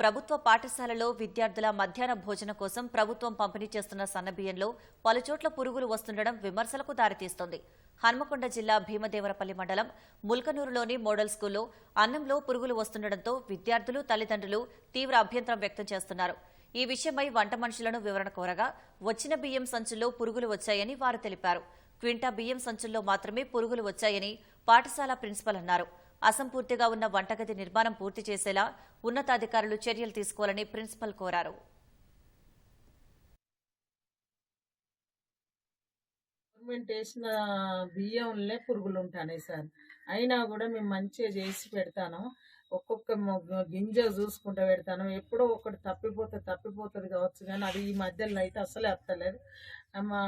ప్రభుత్వ పాఠశాలలో విద్యార్థుల మధ్యాహ్న భోజనం కోసం ప్రభుత్వం పంపిణీ చేస్తున్న సన్నబియ్యంలో పలుచోట్ల పురుగులు వస్తుండడం విమర్శలకు దారితీస్తోంది. హన్మకొండ జిల్లా భీమదేవరపల్లి మండలం ముల్కనూరులోని మోడల్ స్కూల్లో అన్నంలో పురుగులు వస్తుండటంతో విద్యార్థులు తల్లిదండ్రులు తీవ్ర అభ్యంతరం వ్యక్తం చేస్తున్నారు. ఈ విషయమై వంట మనుషులను వివరణ కోరగా వచ్చిన బియ్యం సంచుల్లో పురుగులు వచ్చాయని వారు తెలిపారు. క్వింటా బియ్యం సంచుల్లో మాత్రమే పురుగులు వచ్చాయని పాఠశాల ప్రిన్సిపల్ అన్నారు. అసంపూర్తిగా ఉన్న వంటగది నిర్మాణం పూర్తి చేసేలా ఉన్నతాధికారులు చర్యలు తీసుకోవాలని ప్రిన్సిపల్ కోరారు. గవర్నమెంట్ వేసిన బియ్యంలో పురుగులు ఉంటాయి సార్. అయినా కూడా మేము మంచిగా చేసి పెడతాను. ఒక్కొక్క గింజ చూసుకుంటూ పెడతాను. ఎప్పుడో ఒకటి తప్పిపోతే తప్పిపోతుంది కావచ్చు కానీ అది ఈ మధ్యలో అయితే అసలే వస్తలేదు మా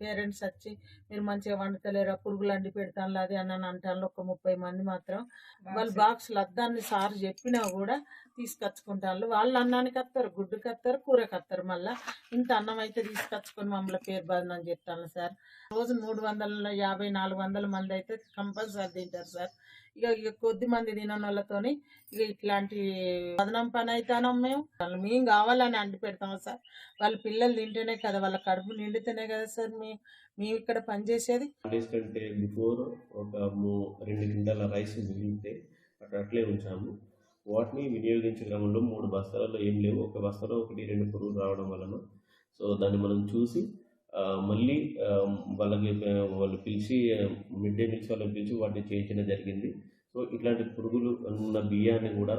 పేరెంట్స్ వచ్చి మీరు మంచిగా వండుతలేరా పురుగులు అండి పెడతాను అది అని అంటాను ఒక ముప్పై మంది మాత్రం. వాళ్ళు బాక్సులు అద్దాన్ని సార్ చెప్పినా కూడా తీసుకొచ్చుకుంటాను వాళ్ళు అన్నానికి వస్తారు గుడ్డుకి వస్తారు కూరకి వస్తారు మళ్ళీ. ఇంత అన్నం అయితే తీసుకొచ్చుకొని మమ్మల్ని పేరు బాధ అని చెప్తాను సార్. రోజు మూడు వందల యాభై నాలుగు వందల మంది అయితే కంపల్సరీ తింటారు సార్. ఇక ఇక కొద్ది మంది తినని ఇక ఇట్లాంటి పదనం పని అవుతాను మేము. వాళ్ళు మేము కావాలని అండి పెడతాము సార్. వాళ్ళ పిల్లలు తింటేనే కదా వాళ్ళ కడుపు నిండితేనే కదా సార్ మీ మేము ఇక్కడ పనిచేసేది డేస్ కంటే బిఫోర్ ఒక మూ- రెండు కింటాల రైస్ మిగిలితే అక్కడ అట్లే ఉంచాము. వాటిని వినియోగించే క్రమంలో మూడు బస్తాలలో ఏం లేవు. ఒక బస్తాలో ఒకటి రెండు పురుగులు రావడం వలన. సో దాన్ని మనం చూసి మళ్ళీ వాళ్ళకి వాళ్ళు పిలిచి మిడ్ డే మీల్స్ వాళ్ళకి పిలిచి వాటిని చేయించడం జరిగింది. సో ఇట్లాంటి పురుగులు ఉన్న బియ్యాన్ని కూడా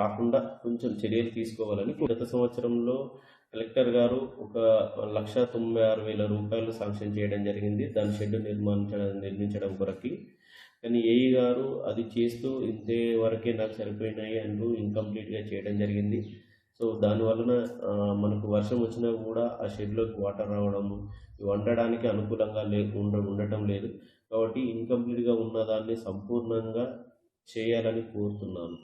రాకుండా కొంచెం చర్యలు తీసుకోవాలని గత సంవత్సరంలో కలెక్టర్ గారు ఒక లక్ష తొంభై ఆరు వేల రూపాయలు శాంక్షన్ చేయడం జరిగింది. దాని షెడ్ నిర్మించడం నిర్మించడం కొరకి. కానీ ఏఈ గారు అది చేస్తూ ఇంతే వరకే నాకు సరిపోయినాయి అంటూ ఇన్కంప్లీట్గా చేయడం జరిగింది. సో దాని వలన మనకు వర్షం వచ్చినా కూడా ఆ షెడ్లోకి వాటర్ రావడము వండడానికి అనుకూలంగా లే ఉండ ఉండటం లేదు. కాబట్టి ఇన్కంప్లీట్గా ఉన్నదాన్ని సంపూర్ణంగా చేయాలని కోరుతున్నాను.